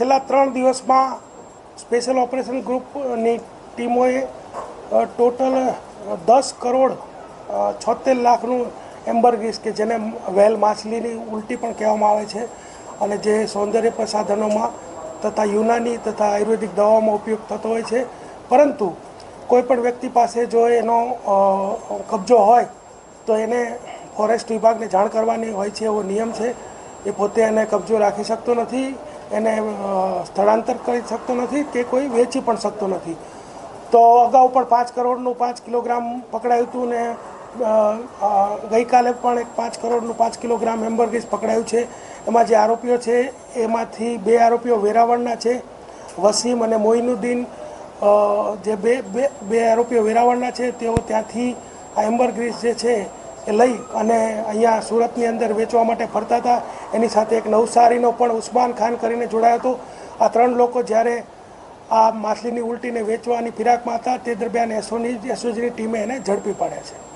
છેલ્લા ત્રણ દિવસમાં સ્પેશિયલ ઓપરેશન ગ્રુપની ટીમોએ ટોટલ દસ કરોડ છોતેર લાખનું એમ્બરગીસ કે જેને વેલ માછલીની ઉલટી પણ કહેવામાં આવે છે અને જે સૌંદર્ય પ્રસાધનોમાં તથા યુનાની તથા આયુર્વેદિક દવાઓમાં ઉપયોગ થતો હોય છે. પરંતુ કોઈપણ વ્યક્તિ પાસે જો એનો કબજો હોય તો એને ફોરેસ્ટ વિભાગને જાણ કરવાની હોય છે એવો નિયમ છે. એ પોતે એને કબજો રાખી શકતો નથી. એને સ્થળાંતર કરી શકતો નથી કે કોઈ વેચી પણ શકતો નથી. તો અગાઉ પણ પાંચ કરોડનું પાંચ કિલોગ્રામ પકડાયું હતું ને ગઈકાલે પણ એક પાંચ કરોડનું પાંચ કિલોગ્રામ હેમ્બરગીસ પકડાયું છે. એમાં જે આરોપીઓ છે, એમાંથી બે આરોપીઓ વેરાવળના છે, વસીમ અને મોઇનુદ્દીન. જે બે બે બે આરોપીઓ વેરાવળના છે, તેઓ ત્યાંથી આ એમ્બરગ્રીસ જે છે એ લઈ અને અહીંયા સુરતની અંદર વેચવા માટે ફરતા હતા. એની સાથે એક નવસારીનો પણ ઉસ્માન ખાન કરીને જોડાયો હતો. આ ત્રણ લોકો જ્યારે આ માછલીની ઉલટીને વેચવાની ફિરાકમાં હતા, તે દરમિયાન એસઓની એસઓજીની ટીમે એને ઝડપી પાડ્યા છે.